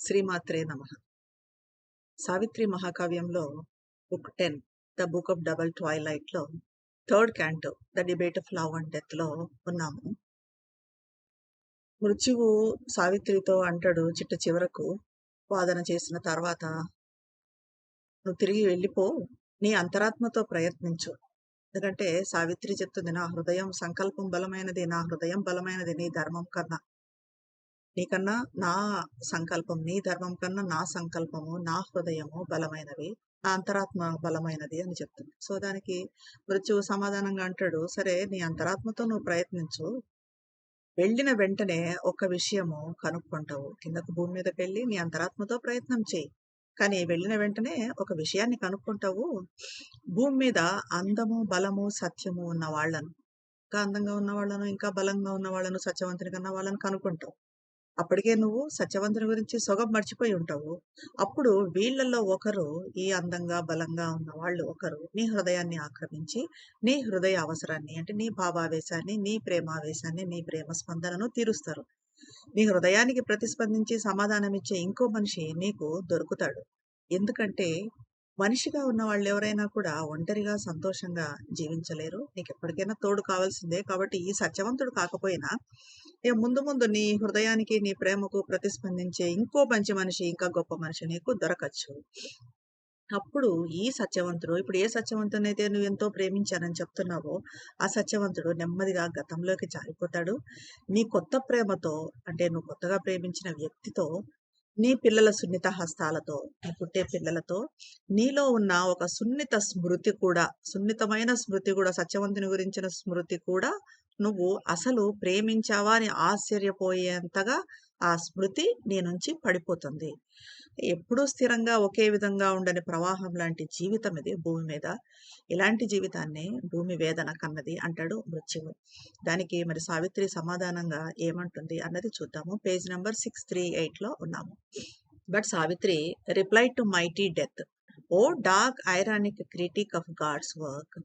శ్రీమాత్రే నమ. Savitri మహాకావ్యంలో book ten the book of double ట్వైలైట్లో third canto the debate of love and డెత్లో ఉన్నాము. మృత్యువు సావిత్రితో అంటాడు చిట్ట చివరకు వాదన చేసిన తర్వాత నువ్వు తిరిగి వెళ్ళిపో నీ అంతరాత్మతో ప్రయత్నించు. ఎందుకంటే సావిత్రి చెప్తుంది నా హృదయం సంకల్పం బలమైనది నా హృదయం బలమైనది నీ ధర్మం కన్నా. నీకన్నా నా సంకల్పం నీ ధర్మం కన్నా నా సంకల్పము నా హృదయము బలమైనవి నా అంతరాత్మ బలమైనది అని చెప్తుంది. సో దానికి మృత్యువు సమాధానంగా అంటాడు సరే నీ అంతరాత్మతో నువ్వు ప్రయత్నించు. వెళ్ళిన వెంటనే ఒక విషయము కనుక్కుంటావు. కిందకు భూమి మీదకి వెళ్ళి నీ అంతరాత్మతో ప్రయత్నం చేయి. కానీ వెళ్ళిన వెంటనే ఒక విషయాన్ని కనుక్కుంటావు. భూమి మీద అందము బలము సత్యము ఉన్న వాళ్ళను ఇంకా అందంగా ఉన్న వాళ్ళను ఇంకా బలంగా ఉన్న వాళ్ళను సత్యవంతుని కన్నా వాళ్ళను కనుక్కుంటావు. అప్పటికే నువ్వు సత్యవంతుని గురించి సొగం మర్చిపోయి ఉంటావు. అప్పుడు వీళ్ళల్లో ఒకరు ఈ అందంగా బలంగా ఉన్న వాళ్ళు ఒకరు నీ హృదయాన్ని ఆక్రమించి నీ హృదయ అవసరాన్ని అంటే నీ భావావేశాన్ని నీ ప్రేమావేశాన్ని నీ ప్రేమ స్పందనను తీరుస్తారు. నీ హృదయానికి ప్రతిస్పందించి సమాధానం ఇచ్చే ఇంకో మనిషి నీకు దొరుకుతాడు. ఎందుకంటే మనిషిగా ఉన్న వాళ్ళు ఎవరైనా కూడా ఒంటరిగా సంతోషంగా జీవించలేరు. నీకు ఎప్పటికైనా తోడు కావాల్సిందే. కాబట్టి ఈ సత్యవంతుడు కాకపోయినా ఇక ముందు ముందు నీ హృదయానికి నీ ప్రేమకు ప్రతిస్పందించే ఇంకో మంచి మనిషి ఇంకా గొప్ప మనిషి నీకు దొరకచ్చు. అప్పుడు ఈ సత్యవంతుడు ఇప్పుడు ఏ సత్యవంతునైతే నువ్వు ఎంతో ప్రేమించానని చెప్తున్నావో ఆ సత్యవంతుడు నెమ్మదిగా గతంలోకి జారిపోతాడు. నీ కొత్త ప్రేమతో అంటే నువ్వు కొత్తగా ప్రేమించిన వ్యక్తితో నీ పిల్లల సున్నిత హస్తాలతో నీ పుట్టే పిల్లలతో నీలో ఉన్న ఒక సున్నిత స్మృతి కూడా సున్నితమైన స్మృతి కూడా సత్యవంతుని గురించిన స్మృతి కూడా నువ్వు అసలు ప్రేమించావా అని ఆశ్చర్యపోయేంతగా ఆ స్మృతి నీ నుంచి పడిపోతుంది. ఎప్పుడూ స్థిరంగా ఒకే విధంగా ఉండని ప్రవాహం లాంటి జీవితం ఇది భూమి మీద. ఇలాంటి జీవితాన్ని భూమి వేదన కన్నది అంటాడు మృత్యువు. దానికి మరి సావిత్రి సమాధానంగా ఏమంటుంది అన్నది చూద్దాము. పేజ్ నెంబర్ సిక్స్ త్రీ ఎయిట్లో ఉన్నాము. But Savitri reply to mighty death. O dark ironic critic of God's work.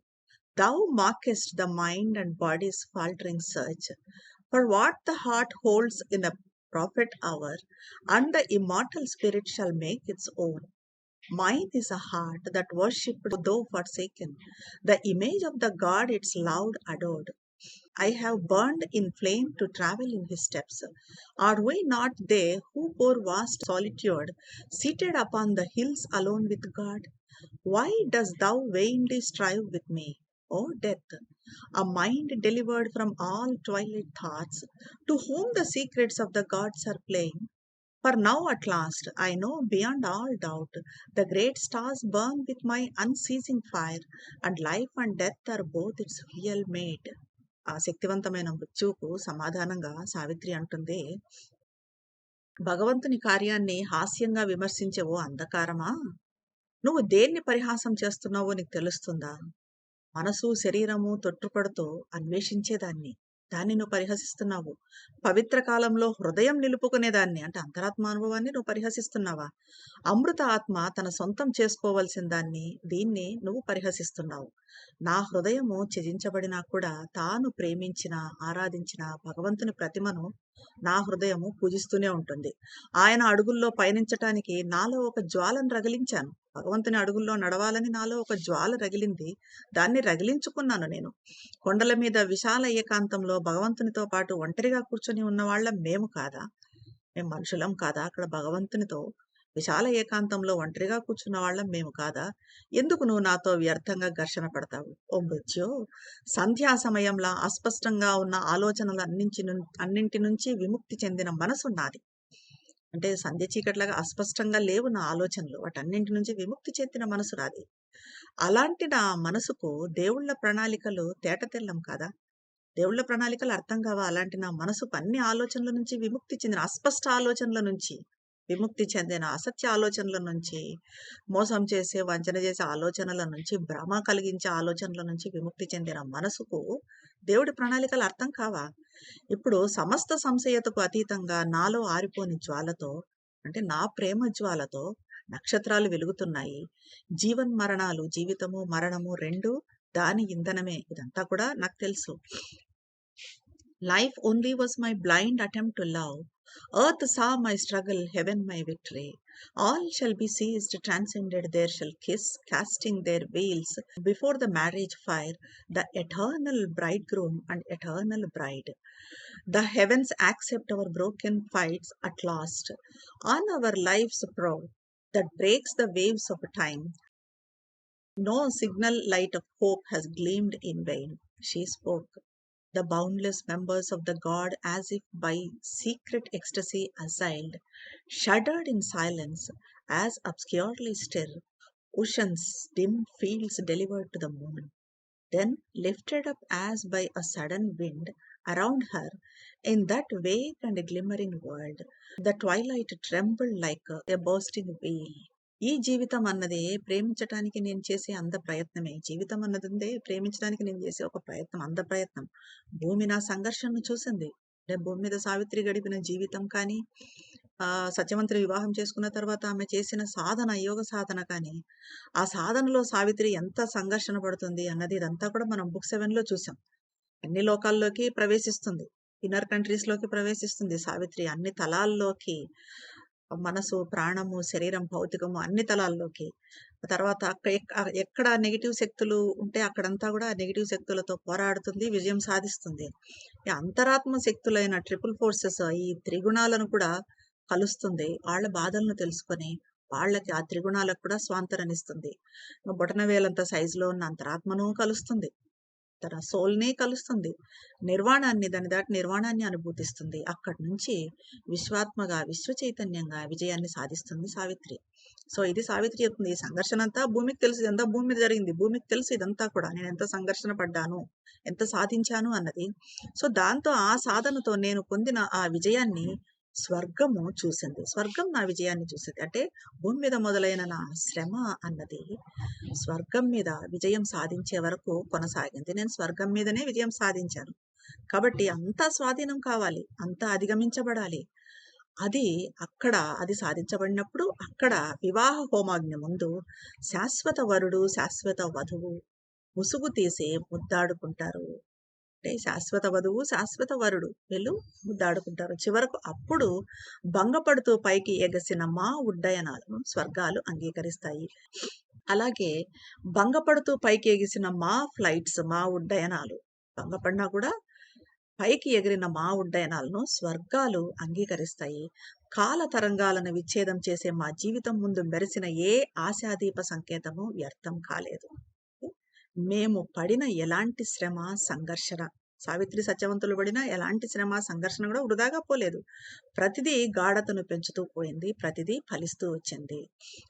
Thou markest the mind and body's faltering search for what the heart holds in a prophet hour, and the immortal spirit shall make its own. Mine is a heart that worshipped, though forsaken, the image of the God its loved adored. I have burned in flame to travel in his steps. Are we not they who bore vast solitude, seated upon the hills alone with God? Why dost thou vainly strive with me? Or death, a mind delivered from all twilight thoughts, to whom the secrets of the gods are plain. For now at last I know beyond all doubt the great stars burn with my unceasing fire, and life and death are both its real mate. ఆ శక్తివంతమైన మృత్యువుకు సమాధానంగా సావిత్రి అంటుంది భగవంతుని కార్యాన్ని హాస్యంగా విమర్శించే ఓ అంధకారమా నువ్వు దేన్ని పరిహాసం చేస్తున్నావో నీకు తెలుస్తుందా మనసు శరీరము తొట్టుపడుతూ అన్వేషించేదాన్ని దాన్ని నువ్వు పరిహసిస్తున్నావు. పవిత్ర కాలంలో హృదయం నిలుపుకునేదాన్ని అంటే అంతరాత్మ అనుభవాన్ని నువ్వు పరిహసిస్తున్నావా? అమృత ఆత్మ తన సొంతం చేసుకోవలసిన దాన్ని దీన్ని నువ్వు పరిహసిస్తున్నావు. నా హృదయము త్యజించబడినా కూడా తాను ప్రేమించిన ఆరాధించిన భగవంతుని ప్రతిమను నా హృదయము పూజిస్తూనే ఉంటుంది. ఆయన అడుగుల్లో పయనించటానికి నాలో ఒక జ్వాలను రగిలించాను. భగవంతుని అడుగుల్లో నడవాలని నాలో ఒక జ్వాల రగిలింది. దాన్ని రగిలించుకున్నాను నేను. కొండల మీద విశాల ఏకాంతంలో భగవంతునితో పాటు ఒంటరిగా కూర్చొని ఉన్న వాళ్ళం మేము కాదా? మేము మనుషులం కాదా? అక్కడ భగవంతునితో విశాల ఏకాంతంలో ఒంటరిగా కూర్చున్న వాళ్ళం మేము కాదా? ఎందుకు నువ్వు నాతో వ్యర్థంగా ఘర్షణ పడతావు? ఓ మృత్యో సంధ్యా సమయంలో అస్పష్టంగా ఉన్న ఆలోచనలు అన్నించి అన్నింటి నుంచి విముక్తి చెందిన మనసు నాది. అంటే సంధ్య చీకట్లాగా అస్పష్టంగా లేవు నా ఆలోచనలు. వాటన్నింటి నుంచి విముక్తి చెందిన మనసు నాది. అలాంటి నా మనసుకు దేవుళ్ళ ప్రణాళికలు తేటతెల్లం కాదా? దేవుళ్ళ ప్రణాళికలు అర్థం కావా? అలాంటి నా మనసుకు అన్ని ఆలోచనల నుంచి విముక్తి చెందిన అస్పష్ట ఆలోచనల నుంచి. విముక్తి చెందిన అసత్య ఆలోచనల నుంచి మోసం చేసే వంచన చేసే ఆలోచనల నుంచి భ్రమ కలిగించే ఆలోచనల నుంచి విముక్తి చెందిన మనసుకు దేవుడి ప్రణాళికలు అర్థం కావా? ఇప్పుడు సమస్త సంశయతకు అతీతంగా నాలో ఆరిపోని జ్వాలతో అంటే నా ప్రేమ జ్వాలతో నక్షత్రాలు వెలుగుతున్నాయి. జీవన్ మరణాలు జీవితము మరణము రెండు దాని ఇంధనమే. ఇదంతా కూడా నాకు తెలుసు. Life only was my blind attempt to love Earth saw my struggle, heaven my victory. All shall be seized, transcended, there shall kiss, casting their veils before the marriage fire, the eternal bridegroom and eternal bride. The heavens accept our broken fights at last. On our life's prow that breaks the waves of time, no signal light of hope has gleamed in vain. She spoke. The boundless members of the god, as if by secret ecstasy assailed, shuddered in silence as obscurely still, ocean's dim fields delivered to the moon. Then lifted up as by a sudden wind around her in that vague and glimmering world, the twilight trembled like a, bursting veil. ఈ జీవితం అన్నది ప్రేమించటానికి నేను చేసే అంద ప్రయత్నమే. జీవితం అన్నది ఉందే ప్రేమించడానికి నేను చేసే ఒక ప్రయత్నం. అంద ప్రయత్నం. భూమి నా సంఘర్షణను చూసింది. అంటే భూమి మీద సావిత్రి గడిపిన జీవితం కానీ, ఆ సత్యవంతుని వివాహం చేసుకున్న తర్వాత ఆమె చేసిన సాధన, యోగ సాధన కానీ, ఆ సాధనలో సావిత్రి ఎంత సంఘర్షణ పడుతుంది అన్నది ఇదంతా కూడా మనం బుక్ సెవెన్లో చూసాం. అన్ని లోకాల్లోకి ప్రవేశిస్తుంది. ఇన్నర్ కంట్రీస్‌లోకి ప్రవేశిస్తుంది సావిత్రి. అన్ని తలాల్లోకి మనసు, ప్రాణము, శరీరం, భౌతికము అన్ని తలాల్లోకి. తర్వాత ఎక్కడ నెగిటివ్ శక్తులు ఉంటే అక్కడంతా కూడా నెగిటివ్ శక్తులతో పోరాడుతుంది. విజయం సాధిస్తుంది. ఈ అంతరాత్మ శక్తులైన ట్రిపుల్ ఫోర్సెస్ ఈ త్రిగుణాలను కూడా కలుస్తుంది. వాళ్ళ బాధలను తెలుసుకొని, వాళ్ళకి ఆ త్రిగుణాలకు కూడా స్వాంతననిస్తుంది. బొటనవేలంత సైజులో ఉన్న అంతరాత్మను కలుస్తుంది. తన సోల్‌ని కలుస్తుంది. నిర్వాణాన్ని దాన్ని దాటి నిర్వాణాన్ని అనుభూతిస్తుంది. అక్కడి నుంచి విశ్వాత్మగా, విశ్వ చైతన్యంగా విజయాన్ని సాధిస్తుంది సావిత్రి. సో, ఇది సావిత్రి చెప్తుంది. ఈ సంఘర్షణ అంతా భూమికి తెలుసు. ఇదంతా భూమి మీద జరిగింది. భూమికి తెలుసు ఇదంతా కూడా. నేనెంత సంఘర్షణ పడ్డాను, ఎంత సాధించాను అన్నది. సో, దాంతో ఆ సాధనతో నేను పొందిన ఆ విజయాన్ని స్వర్గము చూసింది. స్వర్గం నా విజయాన్ని చూసింది. అంటే భూమి మీద మొదలైన నా శ్రమ అన్నది స్వర్గం మీద విజయం సాధించే వరకు కొనసాగింది. నేను స్వర్గం మీదనే విజయం సాధించాను. కాబట్టి అంతా స్వాధీనం కావాలి. అంతా అధిగమించబడాలి. అది అక్కడ అది సాధించబడినప్పుడు అక్కడ వివాహ హోమాగ్ని ముందు శాశ్వత వరుడు, శాశ్వత వధువు ముసుగు తీసి ముద్దాడుకుంటారు. అంటే శాశ్వత వధువు, శాశ్వత వరుడు వీళ్ళు ముద్దాడుకుంటారు. చివరకు అప్పుడు భంగపడుతూ పైకి ఎగసిన మా ఉడ్డయనాలను స్వర్గాలు అంగీకరిస్తాయి. అలాగే భంగపడుతూ పైకి ఎగిసిన మా ఫ్లైట్స్, మా ఉడ్డయనాలు భంగపడినా కూడా పైకి ఎగిరిన మా ఉడ్డయనాలను స్వర్గాలు అంగీకరిస్తాయి. కాల తరంగాలను విచ్ఛేదం చేసే మా జీవితం ముందు మెరిసిన ఏ ఆశాదీప సంకేతము వ్యర్థం కాలేదు. మేము పడిన ఎలాంటి శ్రమ, సంఘర్షణ సావిత్రి, సత్యవంతులు పడిన ఎలాంటి శ్రమ, సంఘర్షణ కూడా వృధాగా పోలేదు. ప్రతిదీ గాఢతను పెంచుతూ పోయింది. ప్రతిదీ ఫలిస్తూ వచ్చింది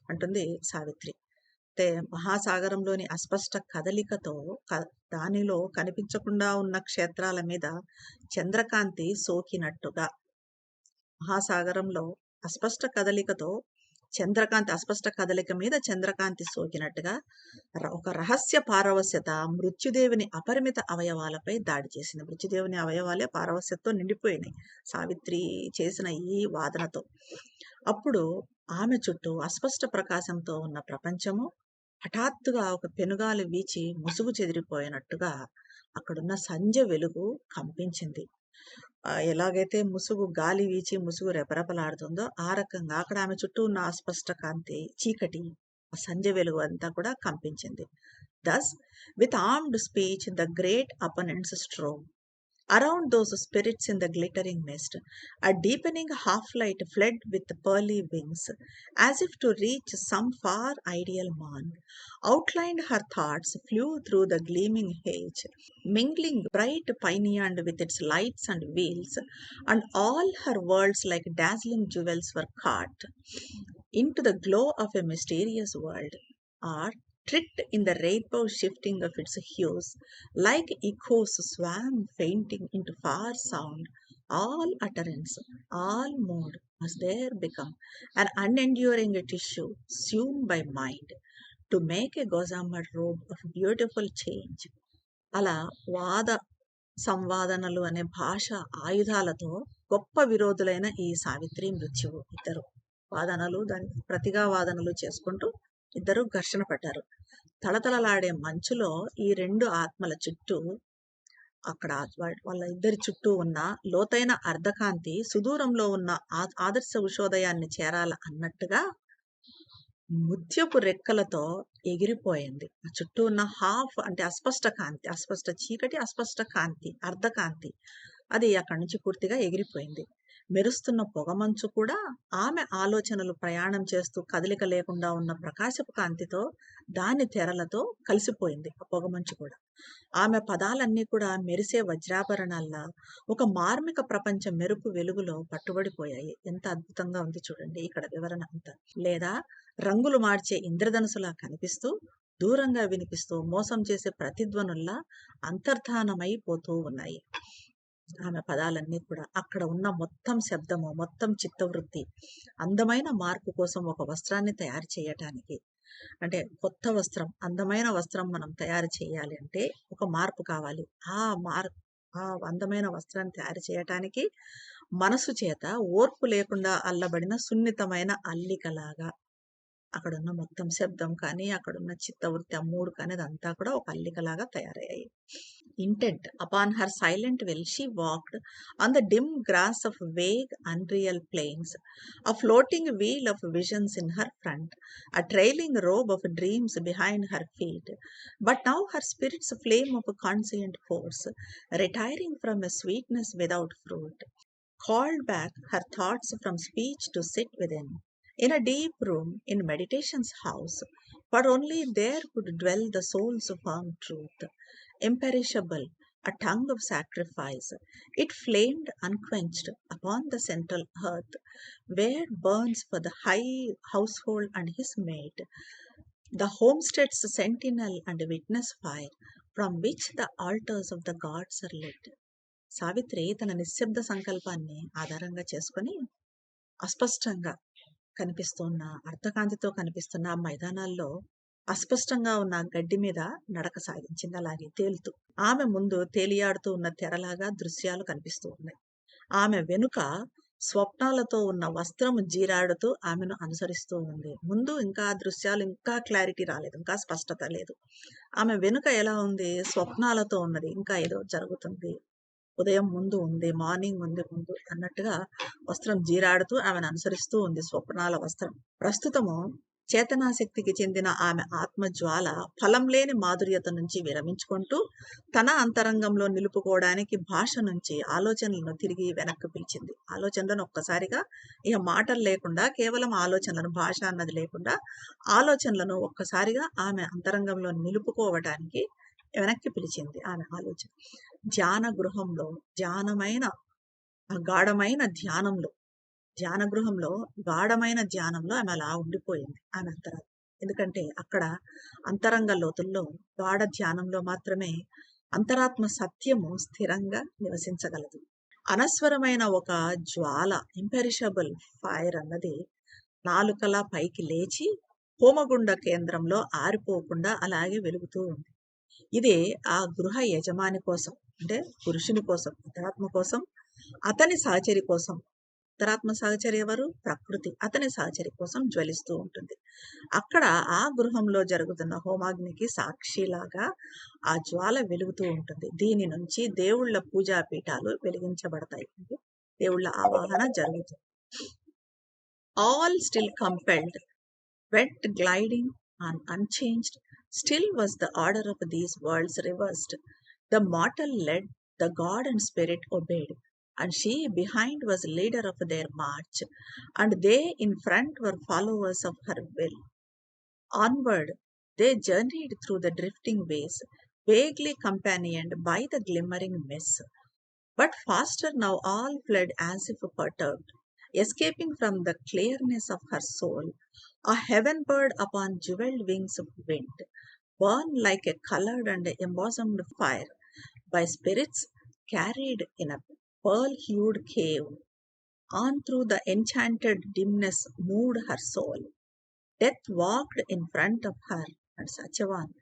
అంటుంది సావిత్రి. అయితే మహాసాగరంలోని అస్పష్ట కదలికతో క దానిలో కనిపించకుండా ఉన్న క్షేత్రాల మీద చంద్రకాంతి సోకినట్టుగా మహాసాగరంలో అస్పష్ట కదలికతో చంద్రకాంతి అస్పష్ట కదలిక మీద చంద్రకాంతి సోకినట్టుగా ర ఒక రహస్య పారవశ్యత మృత్యుదేవిని అపరిమిత అవయవాలపై దాడి చేసింది. మృత్యుదేవుని అవయవాలే పారవశ్యతతో నిండిపోయినాయి. సావిత్రి చేసిన ఈ వాదనతో. అప్పుడు ఆమె చుట్టూ అస్పష్ట ప్రకాశంతో ఉన్న ప్రపంచము హఠాత్తుగా ఒక పెనుగాలి వీచి ముసుగు చెదిరిపోయినట్టుగా అక్కడున్న సంధ్య వెలుగు కంపించింది. ఎలాగైతే ముసుగు గాలి వీచి ముసుగు రెపరెపలాడుతుందో ఆ రకంగా అక్కడ ఆమె చుట్టూ ఉన్న అస్పష్ట కాంతి, చీకటి, సంజ సంధ్య వెలుగు అంతా కూడా కంపించింది. Thus with armed speech the great opponents strove. Around those spirits in the glittering mist, a deepening half-light fled with pearly wings, as if to reach some far ideal morn. Outlined her thoughts flew through the gleaming haze, mingling bright pineand with its lights and wheels, and all her worlds like dazzling jewels were caught into the glow of a mysterious world, or tricked in the rainbow shifting of its hues, like echoes swam fainting into far sound. All utterance, all mood must there become an unenduring tissue sewn by mind to make a gossamer robe of beautiful change. అలా వాద సంవాదనలు అనే భాష ఆయుధాలతో గొప్ప విరోధులైన ఈ సావిత్రి, మృత్యువు ఇద్దరు వాదనలు దాని ప్రతిగా వాదనలు చేసుకుంటూ ఇద్దరు ఘర్షణ పడ్డారు. తళతళలాడే మంచులో ఈ రెండు ఆత్మల చుట్టూ అక్కడ వాళ్ళ ఇద్దరి చుట్టూ ఉన్న లోతైన అర్ధకాంతి సుదూరంలో ఉన్న ఆ- ఆదర్శ ఉషోదయాన్ని చేరాల అన్నట్టుగా ముత్యపు రెక్కలతో ఎగిరిపోయింది ఆ చుట్టూ ఉన్న హాఫ్ అంటే అస్పష్ట కాంతి అస్పష్ట చీకటి అస్పష్ట కాంతి అర్ధకాంతి అది అక్కడి నుంచి పూర్తిగా ఎగిరిపోయింది మెరుస్తున్న పొగమంచు కూడా ఆమె ఆలోచనలు ప్రయాణం చేస్తూ కదలిక లేకుండా ఉన్న ప్రకాశపు కాంతితో దాని తెరలతో కలిసిపోయింది ఆ పొగమంచు కూడా. ఆమె పదాలన్నీ కూడా మెరిసే వజ్రాభరణాల్లా ఒక మార్మిక ప్రపంచ మెరుపు వెలుగులో పట్టుబడిపోయాయి. ఎంత అద్భుతంగా ఉంది చూడండి ఇక్కడ వివరణ అంతా. లేదా రంగులు మార్చే ఇంద్రధనుసులా కనిపిస్తూ దూరంగా వినిపిస్తూ మోసం చేసే ప్రతిధ్వనుల్లా అంతర్ధానమైపోతూ ఉన్నాయి. ఆమె పదాలన్నీ కూడా అక్కడ ఉన్న మొత్తం శబ్దము మొత్తం చిత్తవృత్తి అందమైన మార్పు కోసం ఒక వస్త్రాన్ని తయారు చేయటానికి. అంటే కొత్త వస్త్రం అందమైన వస్త్రం మనం తయారు చేయాలి అంటే ఒక మార్పు కావాలి. ఆ మార్ ఆ అందమైన వస్త్రాన్ని తయారు చేయటానికి మనసు చేత ఓర్పు లేకుండా అల్లబడిన సున్నితమైన అల్లికలాగా అక్కడున్న మొత్తం శబ్దం కానీ అక్కడున్న చిత్తవృత్తి ఆ మూడు కానీ అదంతా కూడా ఒక అల్లికలాగా తయారయ్యాయి. intent upon her silent will she walked on the dim grass of vague unreal plains a floating wheel of visions in her front a trailing robe of dreams behind her feet but now her spirit's flame of conscient force retiring from a sweetness without fruit called back her thoughts from speech to sit within in a deep room in meditation's house, but only there could dwell the soul's firm truth. Imperishable, a tongue of sacrifice. It flamed unquenched upon the central hearth, where burns for the high household and his mate, the homestead's sentinel and witness fire, from which the altars of the gods are lit. Savitri తన నిశ్శబ్ద సంకల్పాన్ని ఆధారంగా చేసుకొని అస్పష్టంగా కనిపిస్తున్న అర్ధకాంతితో కనిపిస్తున్న ఆ మైదానాల్లో అస్పష్టంగా ఉన్న గడ్డి మీద నడక సాగించింది. అలాగే తేలుతూ ఆమె ముందు తేలియాడుతూ ఉన్న తెరలాగా దృశ్యాలు కనిపిస్తూ ఉన్నాయి. ఆమె వెనుక స్వప్నాలతో ఉన్న వస్త్రము జీరాడుతూ ఆమెను అనుసరిస్తూ ఉంది. ముందు ఇంకా దృశ్యాలు ఇంకా క్లారిటీ రాలేదు ఇంకా స్పష్టత లేదు. ఆమె వెనుక ఎలా ఉంది? స్వప్నాలతో ఉన్నది ఇంకా ఏదో జరుగుతుంది. ఉదయం ముందు ఉంది మార్నింగ్ ఉంది ముందు అన్నట్టుగా వస్త్రం జీరాడుతూ ఆమెను అనుసరిస్తూ ఉంది స్వప్నాల వస్త్రం. ప్రస్తుతము చేతనాశక్తికి చెందిన ఆమె ఆత్మజ్వాల ఫలం లేని మాధుర్యత నుంచి విరమించుకుంటూ తన అంతరంగంలో నిలుపుకోవడానికి భాష నుంచి ఆలోచనలను తిరిగి వెనక్కి పిలిచింది. ఆలోచనలను ఒక్కసారిగా ఇక మాటలు లేకుండా కేవలం ఆలోచనలను భాష అన్నది లేకుండా ఆలోచనలను ఒక్కసారిగా ఆమె అంతరంగంలో నిలుపుకోవడానికి వెనక్కి పిలిచింది ఆమె ఆలోచన. ధ్యాన గృహంలో ధ్యానమైన గాఢమైన ధ్యానంలో ధ్యాన గృహంలో గాఢమైన ధ్యానంలో ఆమె అలా ఉండిపోయింది ఆమె అంతరాత్మ. ఎందుకంటే అక్కడ అంతరంగ లోతుల్లో గాఢ ధ్యానంలో మాత్రమే అంతరాత్మ సత్యము స్థిరంగా నివసించగలదు. అనస్వరమైన ఒక జ్వాల ఇంపెరిషబుల్ ఫైర్ అన్నది నాలుకల పైకి లేచి హోమగుండ కేంద్రంలో ఆరిపోకుండా అలాగే వెలుగుతూ ఉంది. ఇది ఆ గృహ యజమాని కోసం అంటే పురుషుని కోసం అంతరాత్మ కోసం అతని సహచరి కోసం అంతరాత్మ సహచరి ఎవరు? ప్రకృతి. అతని సహచరి కోసం జ్వలిస్తూ ఉంటుంది. అక్కడ ఆ గృహంలో జరుగుతున్న హోమాగ్నికి సాక్షిలాగా ఆ జ్వాల వెలుగుతూ ఉంటుంది. దీని నుంచి దేవుళ్ళ పూజా పీఠాలు వెలిగించబడతాయి. అంటే దేవుళ్ళ ఆవాహన జరుగుతుంది. All still compelled yet gliding on unchanged still was the order of these worlds reversed the mortal led the god and spirit obeyed and she behind was leader of their march, and they in front were followers of her will. Onward they journeyed through the drifting ways, vaguely companioned by the glimmering mist. But faster now all fled as if perturbed, escaping from the clearness of her soul, a heaven bird upon jeweled wings of wind, born like a colored and embosomed fire, by spirits carried in a pearl hued cave. On through the enchanted dimness moved her soul. Death walked in front of her, and such a one,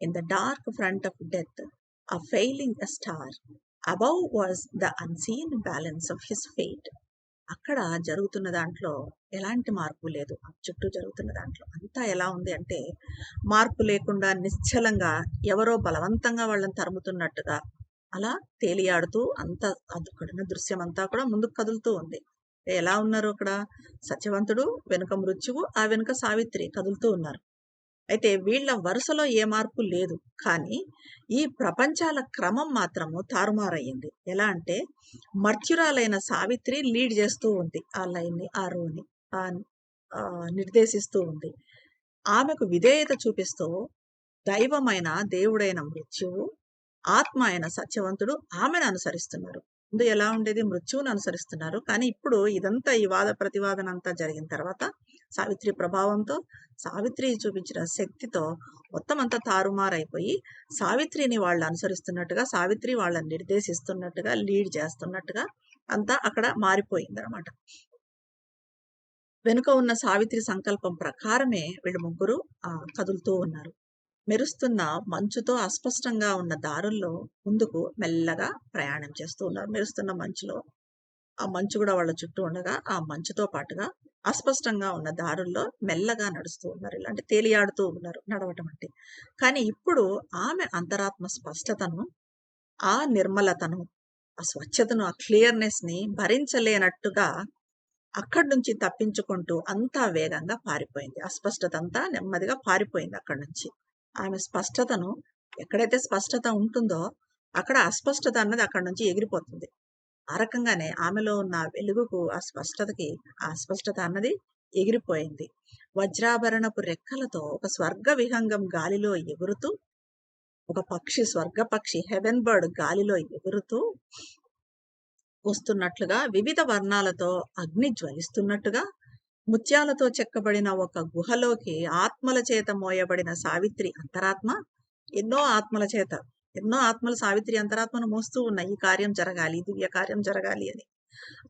in the dark front of death, a failing star. Above was the unseen balance of his fate. అక్కడ జరుగుతున్న దాంట్లో ఎలాంటి మార్పు లేదు చుట్టూ జరుగుతున్న దాంట్లో అంతా ఎలా ఉంది అంటే మార్పు లేకుండా నిశ్చలంగా ఎవరో బలవంతంగా వాళ్ళని తరుముతున్నట్టుగా అలా తేలియాడుతూ అంత అక్కడున్న దృశ్యం అంతా కూడా ముందుకు కదులుతూ ఉంది. ఎలా ఉన్నారు అక్కడ? సత్యవంతుడు వెనుక మృత్యువు ఆ వెనుక సావిత్రి కదులుతూ ఉన్నారు. అయితే వీళ్ళ వరుసలో ఏ మార్పు లేదు. కానీ ఈ ప్రపంచాల క్రమం మాత్రము తారుమారయ్యింది. ఎలా అంటే మర్త్యురాలైన సావిత్రి లీడ్ చేస్తూ ఉంది ఆ లైన్ని ఆ రోని ఆ, నిర్దేశిస్తూ ఉంది. ఆమెకు విధేయత చూపిస్తూ దైవమైన దేవుడైన మృత్యువు ఆత్మ అయిన సత్యవంతుడు ఆమెను అనుసరిస్తున్నారు. ముందు ఎలా ఉండేది? మృత్యువును అనుసరిస్తున్నారు. కానీ ఇప్పుడు ఇదంతా ఈ వాద ప్రతివాదన అంతా జరిగిన తర్వాత సావిత్రి ప్రభావంతో సావిత్రి చూపించిన శక్తితో మొత్తం అంతా తారుమారైపోయి సావిత్రిని వాళ్ళు అనుసరిస్తున్నట్టుగా సావిత్రి వాళ్ళని నిర్దేశిస్తున్నట్టుగా లీడ్ చేస్తున్నట్టుగా అంతా అక్కడ మారిపోయింది అనమాట వెనుక ఉన్న సావిత్రి సంకల్పం ప్రకారమే వీళ్ళు ముగ్గురు ఆ, కదులుతూ ఉన్నారు. మెరుస్తున్న మంచుతో అస్పష్టంగా ఉన్న దారుల్లో ముందుకు మెల్లగా ప్రయాణం చేస్తూ ఉన్నారు. మెరుస్తున్న మంచులో ఆ మంచు కూడా వాళ్ళ చుట్టూ ఉండగా ఆ మంచుతో పాటుగా అస్పష్టంగా ఉన్న దారుల్లో మెల్లగా నడుస్తూ ఉన్నారు. ఇలాంటి తేలియాడుతూ ఉన్నారు నడవటం అంటే. కానీ ఇప్పుడు ఆమె అంతరాత్మ స్పష్టతను ఆ నిర్మలతను ఆ స్వచ్ఛతను ఆ క్లియర్నెస్ని భరించలేనట్టుగా అక్కడి నుంచి తప్పించుకుంటూ అంతా వేగంగా పారిపోయింది. అస్పష్టత అంతా నెమ్మదిగా పారిపోయింది అక్కడి నుంచి. ఆమె స్పష్టతను ఎక్కడైతే స్పష్టత ఉంటుందో అక్కడ అస్పష్టత అన్నది అక్కడ నుంచి ఎగిరిపోతుంది. ఆ రకంగానే ఆమెలో ఉన్న వెలుగుకు ఆ స్పష్టతకి ఆ అస్పష్టత అన్నది ఎగిరిపోయింది. వజ్రాభరణపు రెక్కలతో ఒక స్వర్గ విహంగం గాలిలో ఎగురుతూ ఒక పక్షి స్వర్గ పక్షి హెవెన్ బర్డ్ గాలిలో ఎగురుతూ వస్తున్నట్లుగా వివిధ వర్ణాలతో అగ్ని జ్వలిస్తున్నట్టుగా ముత్యాలతో చెక్కబడిన ఒక గుహలోకి ఆత్మల చేత మోయబడిన సావిత్రి అంతరాత్మ ఎన్నో ఆత్మల చేత ఎన్నో ఆత్మలు సావిత్రి అంతరాత్మను మోస్తూ ఉన్నాయి ఈ కార్యం జరగాలి దివ్య కార్యం జరగాలి అని.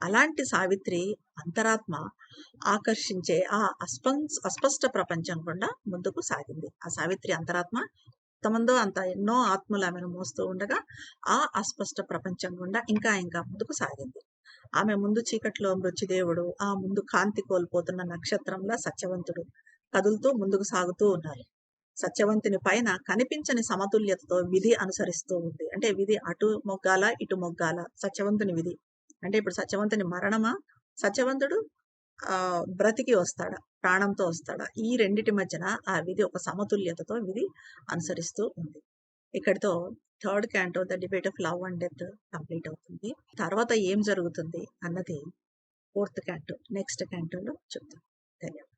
అలాంటి సావిత్రి అంతరాత్మ ఆకర్షించే ఆ అస్పం అస్పష్ట ప్రపంచం గుండా ముందుకు సాగింది. ఆ సావిత్రి అంతరాత్మ తమందో అంత ఎన్నో ఆత్మలు ఆమెను మోస్తూ ఉండగా ఆ అస్పష్ట ప్రపంచం గుండా ఇంకా ఇంకా ముందుకు సాగింది. ఆమె ముందు చీకట్లో మృత్యుదేవుడు ఆ ముందు కాంతి కోల్పోతున్న నక్షత్రంలా సత్యవంతుడు కదులుతూ ముందుకు సాగుతూ ఉన్నారు. సత్యవంతుని పైన కనిపించని సమతుల్యతతో విధి అనుసరిస్తూ ఉంది. అంటే విధి అటు మొగ్గాల ఇటు మొగ్గాల సత్యవంతుని విధి. అంటే ఇప్పుడు సత్యవంతుని మరణమా? సత్యవంతుడు ఆ బ్రతికి వస్తాడా? ప్రాణంతో వస్తాడా? ఈ రెండిటి మధ్యన ఆ విధి ఒక సమతుల్యతతో విధి అనుసరిస్తూ ఉంది. ఇక్కడితో third canto the debate of love and death complete అవుతుంది. తర్వాత ఏం జరుగుతుంది అన్నది ఫోర్త్ క్యాంటో నెక్స్ట్ క్యాంటోలో చెప్తాం. ధన్యవాదాలు.